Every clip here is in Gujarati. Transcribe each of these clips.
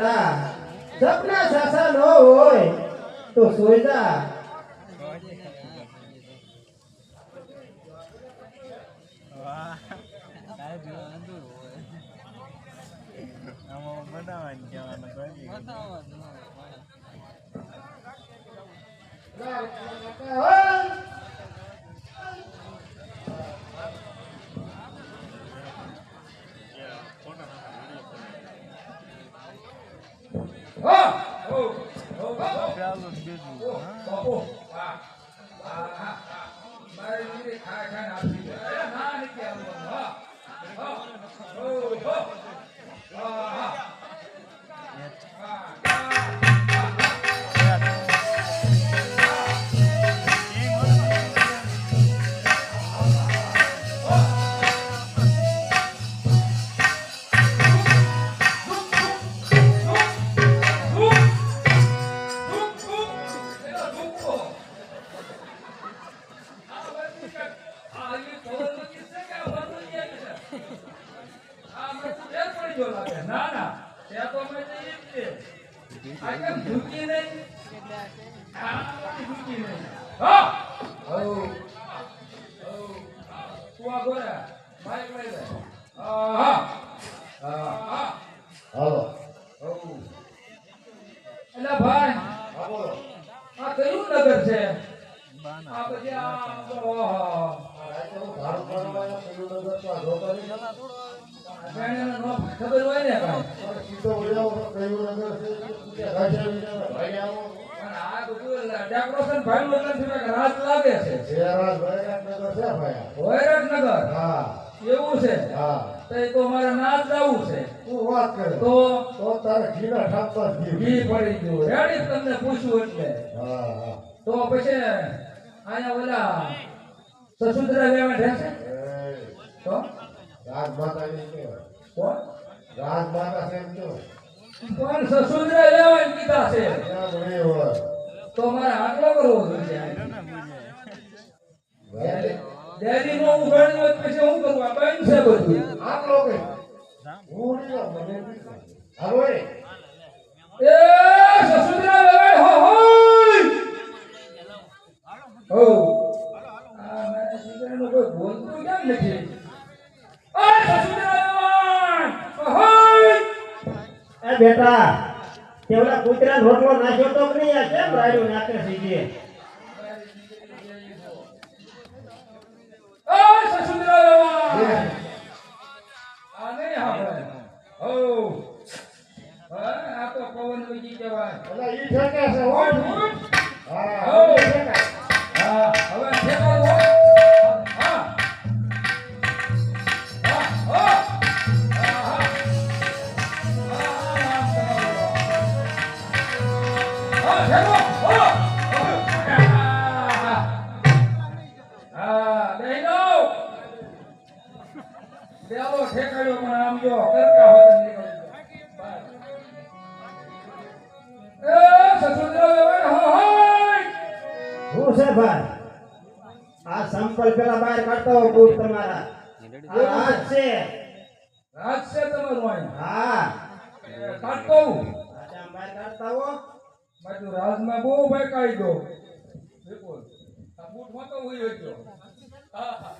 જતા સપના સાસા ન હોય તો સોઈ જા બનાવવાનું 不保护 કરવા આવ્યો, પેલું નગર તો આ ધોકા નહીં. તું વાત કરે તો તો તારે ઘીના ઠાપવા ઘી. પડી ગયું. રેડી તમને પૂછ્યું એટલે. તો પછી આયા ઓલા સસુદ્રા લેવા એ, તો? રાજ માતા કહેવાય. કોણ રાજ છે એમ કહેવાય. કોણ સસુંદરા લેવા કીધા છે ત્યાં ઘણી હોય. તો મારે આટલો કરવો જોઈએ ડેરી નો ઉઘાડ્યું હોય પછી હું કરવું આ બંધ છે બધું હું નહીં મને હાલો એ. એ સસુંદરા લેવા હો હોય હો આ મારા દીકરાનું કોઈ બોલતું કેમ નથી ઓય સસુંદરા લેવા હોય એ બેટા. તેવડા કૂતરા રોટલો નાખ્યો તો કે નહીં આ કેમ રાડ્યો નાખે સીધી ઓય સસુંદરા આ નહીં આપણે. હો હા આ તો પવન વજી કહેવાય. ઈ ઠેકે છે, હો. હા, ઓ. ઠેકે. ઠેકાયો પણ આમ જો નીકળી એ સસુંદરો હોય હું છે ભાઈ આ સંપલ પેલા બહાર કાઢતો બૂટ તમારા આ રાજ છે રાજ છે તમારું. હા. કાઢતો હું. બહાર કાઢતા હો. બાજુ રાજમાં બહુ ભાઈ કાઢ્યો બિલકુલ આ બૂટ તો હોય જો. હા હા.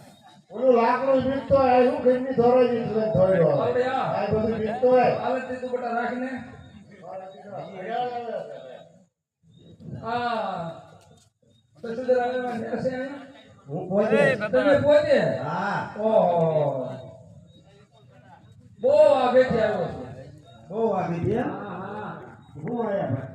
ઓલું લાકડું હોય, આ શું ઘરની ધોરાજી છે, ધોયડો. આપણે આ. આ બધું વીણતો હે આવે તે તું બેટા રાખીને. હા. આવે માં હશે? હું પોતે તમે પોતે હા. ઓહો. બહુ આગેથી આવ્યો છું. બહુ આવી દે હા હા. હું આયા